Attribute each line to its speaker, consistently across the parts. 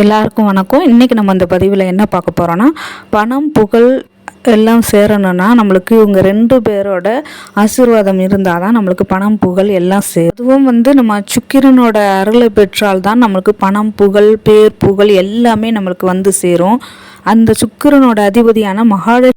Speaker 1: எல்லாருக்கும் வணக்கம். இன்றைக்கி நம்ம அந்த பதிவில் என்ன பார்க்க போகிறோன்னா பணம் புகழ் எல்லாம் சேரணும்னா நம்மளுக்கு இவங்க ரெண்டு பேரோட ஆசீர்வாதம் இருந்தால் தான் நம்மளுக்கு பணம் புகழ் எல்லாம் சேரும். அதுவும் வந்து நம்ம சுக்கிரனோட அருளை பெற்றால் தான் நம்மளுக்கு பணம் புகழ் பேர் புகழ் எல்லாமே நம்மளுக்கு வந்து சேரும். அந்த சுக்கிரனோட அதிபதியான மகாலட்சுமி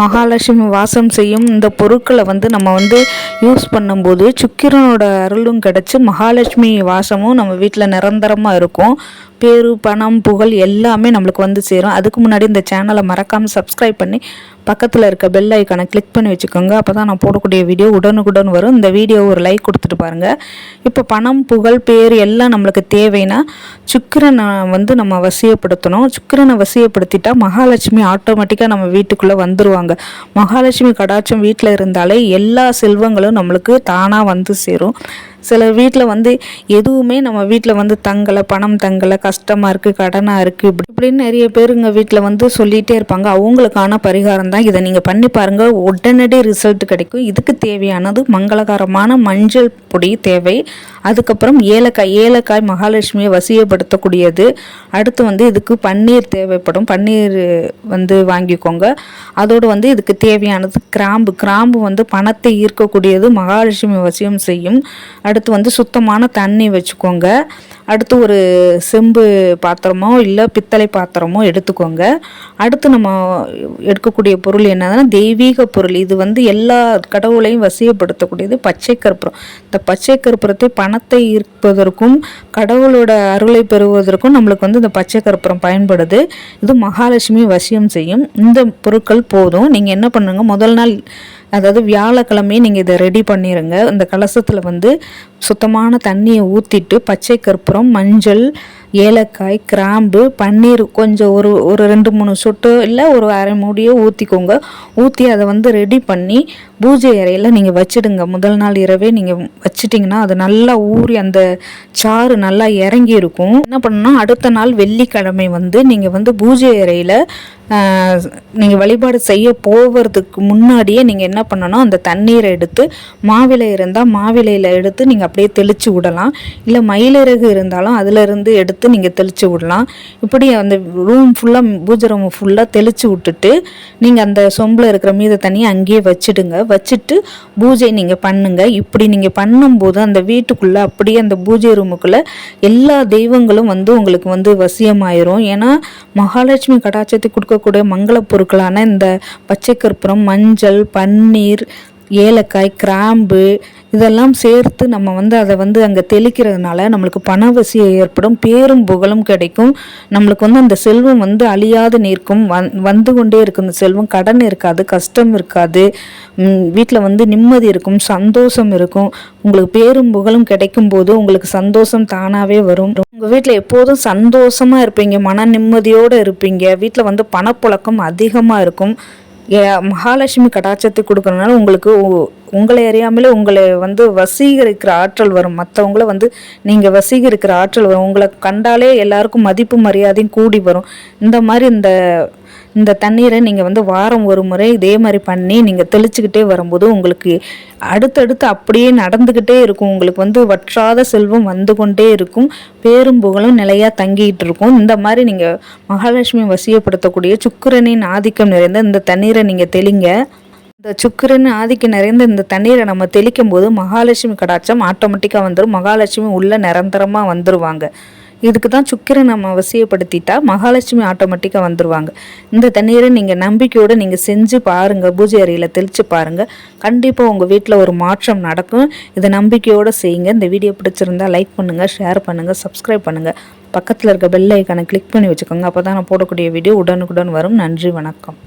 Speaker 1: மகாலட்சுமி வாசம் செய்யும் இந்த பொருட்களை வந்து நம்ம வந்து யூஸ் பண்ணும்போது சுக்கிரனோட அருளும் கிடச்சி மகாலட்சுமி வாசமும் நம்ம வீட்டில் நிரந்தரமாக இருக்கும். பேரு பணம் புகழ் எல்லாமே நம்மளுக்கு வந்து சேரும். அதுக்கு முன்னாடி இந்த சேனலை மறக்காமல் சப்ஸ்கிரைப் பண்ணி பக்கத்தில் இருக்க பெல் ஐக்கானை கிளிக் பண்ணி வச்சுக்கோங்க. அப்போ தான் நான் போடக்கூடிய வீடியோ உடனுக்குடன் வரும். இந்த வீடியோ ஒரு லைக் கொடுத்துட்டு பாருங்கள் இப்போ பணம் புகழ் பேர் எல்லாம் நம்மளுக்கு தேவைன்னா சுக்கிரனை வந்து நம்ம வசியப்படுத்தணும் சுக்கிரனை வசியப்படுத்திட்டால் மகாலட்சுமி ஆட்டோமேட்டிக்காக நம்ம வீட்டுக்குள்ளே வந்துடுவாங்க மகாலட்சுமி கடாட்சம் வீட்டில் இருந்தாலே எல்லா செல்வங்களும் நம்மளுக்கு தானாக வந்து சேரும். சில வீட்டில் வந்து எதுவுமே நம்ம வீட்டில் வந்து தங்கலை பணம் தங்கலை கஷ்டமாக இருக்குது கடனாக இருக்குது இப்படி இப்படின்னு நிறைய பேருங்க வீட்டில் வந்து சொல்லிகிட்டே இருப்பாங்க. அவங்களுக்கான பரிகாரம் தான் இதை நீங்கள் பண்ணி பாருங்கள் உடனடி ரிசல்ட் கிடைக்கும். இதுக்கு தேவையானது மங்களகரமான மஞ்சள் பொடி தேவை. அதுக்கப்புறம் ஏலக்காய் ஏலக்காய் மகாலட்சுமியை வசியப்படுத்தக்கூடியது. அடுத்து வந்து இதுக்கு பன்னீர் தேவைப்படும். பன்னீர் வந்து வாங்கிக்கோங்க. அதோடு வந்து இதுக்கு தேவையானது கிராம்பு. கிராம்பு வந்து பணத்தை ஈர்க்கக்கூடியது மகாலட்சுமி வசியம் செய்யும். அடுத்து வந்து சுத்தமான தண்ணி வச்சுக்கோங்க. அடுத்து ஒரு செம்பு பாத்திரமோ இல்லை பித்தளை பாத்திரமோ எடுத்துக்கோங்க. அடுத்து நம்ம எடுக்கக்கூடிய பொருள் என்னதுன்னா தெய்வீக பொருள். இது வந்து எல்லா கடவுளையும் வசியப்படுத்தக்கூடியது பச்சை கற்பூரம். இந்த பச்சை கற்பூரத்தை பணத்தை ஈர்ப்பதற்கும் கடவுளோட அருளை பெறுவதற்கும் நம்மளுக்கு வந்து இந்த பச்சை கற்பூரம் பயன்படுது. இது மகாலட்சுமி வசியம் செய்யும். இந்த பொருட்கள் போதும். நீங்கள் என்ன பண்ணுங்கள் முதல் நாள் அதாவது வியாழக்கிழமையே நீங்கள் இதை ரெடி பண்ணிடுங்க இந்த கலசத்தில் வந்து சுத்தமான தண்ணியை ஊற்றிட்டு பச்சை கற்பூரம் மஞ்சள் ஏலக்காய் கிராம்பு பன்னீர் கொஞ்சம் ஒரு ஒரு ரெண்டு மூணு சொட்டு இல்லை ஒரு அரை மூடியோ ஊற்றிக்கோங்க ஊற்றி அதை வந்து ரெடி பண்ணி பூஜை அறையில் நீங்கள் வச்சுடுங்க. முதல் நாள் இரவே நீங்கள் வச்சிட்டிங்கன்னா அது நல்லா ஊறி அந்த சாறு நல்லா இறங்கி இருக்கும் என்ன பண்ணணும்? அடுத்த நாள் வெள்ளிக்கிழமை வந்து நீங்கள் வந்து பூஜை அறையில் நீங்கள் வழிபாடு செய்ய போகிறதுக்கு முன்னாடியே நீங்கள் என்ன பண்ணணும்? அந்த தண்ணீரை எடுத்து மாவிலை இருந்தால் மாவிலையில் எடுத்து நீங்கள் அப்படியே தெளித்து விடலாம். இல்லை மயிலிறகு இருந்தாலும் அதிலிருந்து எடுத்து நீங்கள் தெளித்து விடலாம். இப்படி அந்த ரூம் ஃபுல்லாக பூஜை ரூம் ஃபுல்லாக தெளித்து விட்டுட்டு நீங்கள் அந்த சொம்பில் இருக்கிற மீத தண்ணியை அங்கேயே வச்சுடுங்க. வச்சுட்டு பூஜை நீங்கள் பண்ணுங்கள் இப்படி நீங்கள் பண்ணும்போது அந்த வீட்டுக்குள்ளே அப்படியே அந்த பூஜை ரூமுக்குள்ளே எல்லா தெய்வங்களும் வந்து உங்களுக்கு வந்து வசியமாயிரும். ஏன்னா மகாலட்சுமி கடாட்சத்தை கொடுக்க இருக்கக்கூடிய மங்கள பொருட்களான இந்த பச்சை கற்பூரம் மஞ்சள் பன்னீர் ஏலக்காய் கிராம்பு இதெல்லாம் சேர்த்து நம்ம வந்து அதை வந்து அங்கே தெளிக்கிறதுனால நம்மளுக்கு பணவசியம் ஏற்படும் பேரும் புகழும் கிடைக்கும். நம்மளுக்கு வந்து அந்த செல்வம் வந்து அழியாது நிற்கும். வந் வந்து கொண்டே இருக்கும் இந்த செல்வம். கடன் இருக்காது கஷ்டம் இருக்காது. வீட்டில் வந்து நிம்மதி இருக்கும் சந்தோஷம் இருக்கும். உங்களுக்கு பேரும் புகழும் கிடைக்கும் போது உங்களுக்கு சந்தோஷம் தானாகவே வரும். உங்கள் வீட்டில் எப்போதும் சந்தோஷமாக இருப்பீங்க மன நிம்மதியோடு இருப்பீங்க. வீட்டில் வந்து பணப்புழக்கம் அதிகமாக இருக்கும். மகாலட்சுமி கடாட்சத்தை கொடுக்கறதுனால உங்களுக்கு உங்களை அறியாமலே உங்களை வந்து வசீகரிக்கிற ஆற்றல் வரும். மற்றவங்கள வந்து நீங்கள் வசீகரிக்கிற ஆற்றல் வரும். உங்களை கண்டாலே எல்லாருக்கும் மதிப்பு மரியாதையும் கூடி வரும். இந்த மாதிரி இந்த இந்த தண்ணீரை நீங்கள் வந்து வாரம் ஒரு முறை இதே மாதிரி பண்ணி நீங்கள் தெளிச்சுக்கிட்டே வரும்போது உங்களுக்கு அடுத்தடுத்து அப்படியே நடந்துக்கிட்டே இருக்கும். உங்களுக்கு வந்து வற்றாத செல்வம் வந்து கொண்டே இருக்கும். பேரும் புகழும் நிலையாக தங்கிட்டு இருக்கும். இந்த மாதிரி நீங்கள் மகாலட்சுமி வசியப்படுத்தக்கூடிய சுக்கரனின் ஆதிக்கம் நிறைந்த இந்த தண்ணீரை நீங்கள் தெளிங்க. இந்த சுக்கரன் ஆதிக்கம் நிறைந்த இந்த தண்ணீரை நம்ம தெளிக்கும் போது மகாலட்சுமி கடாட்சம் ஆட்டோமேட்டிக்காக வந்துடும் மகாலட்சுமி உள்ள நிரந்தரமாக வந்துடுவாங்க இதுக்கு தான் சுக்கரை நம்ம அவசியப்படுத்திட்டா மகாலட்சுமி ஆட்டோமேட்டிக்காக வந்துடுவாங்க இந்த தண்ணீரை நீங்கள் நம்பிக்கையோடு நீங்கள் செஞ்சு பாருங்கள் பூஜை அறையில் தெளித்து பாருங்கள் கண்டிப்பாக உங்கள் வீட்டில் ஒரு மாற்றம் நடக்கும். இதை நம்பிக்கையோடு செய்யுங்க. இந்த வீடியோ பிடிச்சிருந்தா லைக் பண்ணுங்கள் ஷேர் பண்ணுங்கள் சப்ஸ்கிரைப் பண்ணுங்கள் பக்கத்தில் இருக்க பெல் ஐக்கானை கிளிக் பண்ணி வச்சுக்கோங்க. அப்போ தான் நான் போடக்கூடிய வீடியோ உடனுக்குடன் வரும். நன்றி வணக்கம்.